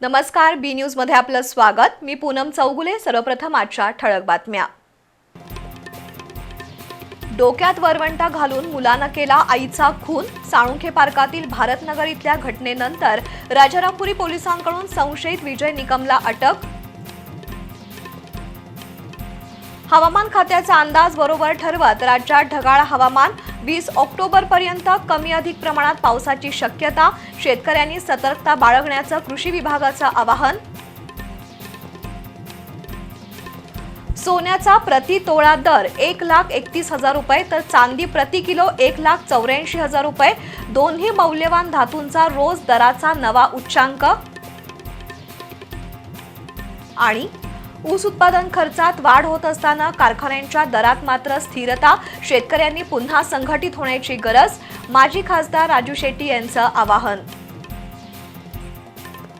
नमस्कार बी न्यूजमध्ये आपलं स्वागत. मी पूनम चौगुले सर्वप्रथम आजच्या ठळक बातम्या. डोक्यात वरवंटा घालून मुलानं केला आईचा खून. साळुंखे पार्कातील भारतनगर इथल्या घटनेनंतर राजारामपुरी पोलिसांकडून संशयित विजय निकमला अटक. हवामान खात्याचा अंदाज बरोबर ठरवत राज्यात ढगाळ हवामान. वीस ऑक्टोबर पर्यंत कमी अधिक प्रमाणात पावसाची शक्यता. शेतकऱ्यांनी सतर्कता बाळगण्याचं कृषी विभागाचं आवाहन. सोन्याचा प्रति तोळा दर एक लाख एकतीस हजार रुपये तर चांदी प्रति किलो एक लाख चौऱ्याऐंशी हजार रुपये. दोन्ही मौल्यवान धातूंचा रोज दराचा नवा उच्चांक. आणि ऊस उत्पादन खर्चात वाढ होत असताना कारखान्यांच्या दरात मात्र स्थिरता शेतकऱ्यांनी पुन्हा संघटित होण्याची गरज माजी खासदार राजू शेट्टी यांचं आवाहन.